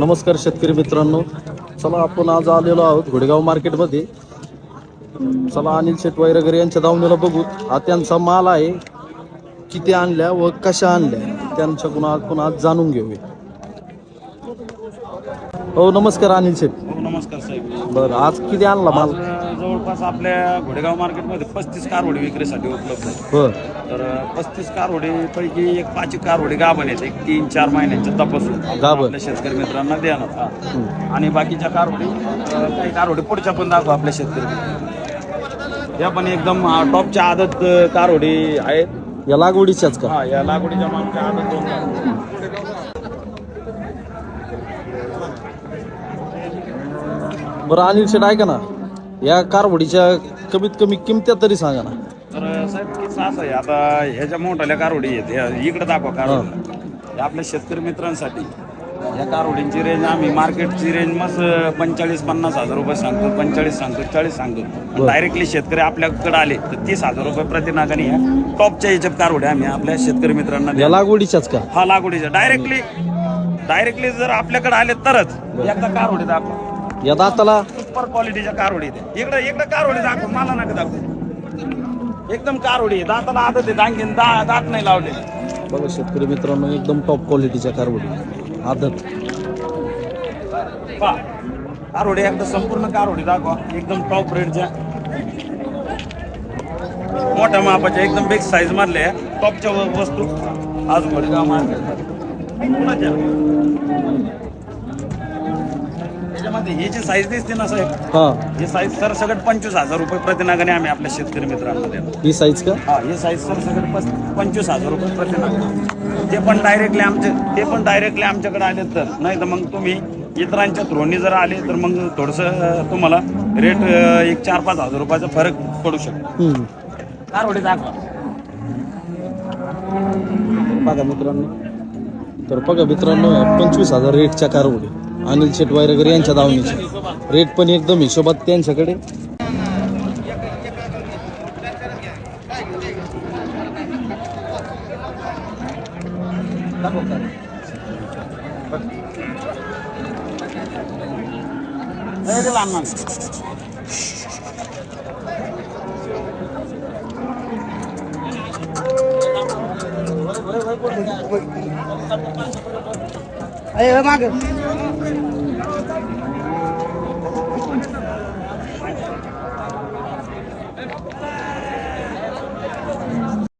नमस्कार शेतकरी मित्रांनो. चला आपण आज आलेलो आहोत घोडेगाव मार्केटमध्ये. चला अनिल शेट वगैरे यांच्या दावणीला बघू. हा त्यांचा माल आहे. किती आणल्या व कशा आणल्या त्यांच्याकडून आपण आज जाणून घेऊया. हो नमस्कार अनिल शेट हो, नमस्कार साहेब बरं आज किती आणला माल आज जवळपास आपल्या घोडेगाव मार्केटमध्ये पस्तीस कारवडे विक्रीसाठी उपलब्ध आहेत बर तर पस्तीस कारवडे एक पाच कारवडे गाभण आहेत एक तीन चार महिन्यांच्या तपासून आपण गाभण. आपल्या शेतकरी मित्रांना देणार हा. आणि बाकीच्या कारवडे अं, काही कारवडे पुढच्या पण दाखवा आपल्या शेतकरी मित्रांना. या पण एकदम अं, टॉपच्या आदत अं, कारवडे आहेत या लागवडीच्याच का हा या लागवडीच्या मागच्या आदत दोन कारवडे. बरं अनिल शेट ऐका ना. या कारवडीच्या कमीत कमी किमत्या तरी सांगा ना. तर साहेब किस्सा असा आहे. आता ह्याच्या मोठ्या कारवडी आहेत. ह्या इकडे दाखवा कारवडी. हे आपल्या शेतकरी मित्रांसाठी. या कारवडींची रेंज आम्ही मार्केटची रेंज मस्त पंचेचाळीस पन्नास हजार रुपये सांगतो. पंचेचाळीस सांगतो चाळीस सांगतो. डायरेक्टली शेतकरी आपल्याकडे आले तर तीस हजार रुपये प्रतिनागाने ह्या टॉपच्या याच्यात कारवड्या आम्ही आपल्या शेतकरी मित्रांना या. लागवडीच्याच का? हा लागवडीच्या. डायरेक्टली डायरेक्टली जर आपल्याकडे आले तरच एकदा कारवडी दाखवा. या दाताला? सुपर क्वालिटीच्या कारवडी इथे इकडे इकडे कारवडी दाखव मला नका दाखव. एकदम कारवडी आहे. दाताला आदत आहे आणखीन दा दात नाही लावले. बघा शेतकरी मित्रांनो एकदम टॉप क्वालिटीच्या कारवडी. आदत. पहा. कारवडी एकदा संपूर्ण कारवडी दाखवा. एकदम टॉप रेटच्या मोठ्या मापाच्या एकदम बिग साईज मधल्या टॉपच्या वस्तू. आज भडगाव मार्केट त्याच्यामध्ये ही जी साईज दिसते ना साहेब हा. ही साईज सरसकट पंचवीस हजार रुपये प्रतिनागाने आम्ही आपल्या शेतकरी मित्रांना देतो ही साईज का? हा हे साईज सरसकट पस पंचवीस हजार रुपये प्रतिनाग ते पण डायरेक्टली आमचे ते पण डायरेक्टली आमच्याकडे आले तर नाही तर मग तुम्ही इतरांच्या थ्रोनी जर आले तर मग थोडंसं तुम्हाला रेट एक चार पाच हजार रुपयाचा फरक पडू शकतो. हम्म. कारवडी दाखवा. बघा मित्रांनो तर बघा मित्रांनो पंचवीस हजार रेटच्या कारवडी. अनिल शेट वगैरे यांच्या दावणीच्या रेट पण एकदम हिशोबात त्यांच्याकडे. हे ते लहान माणूस. अरे माग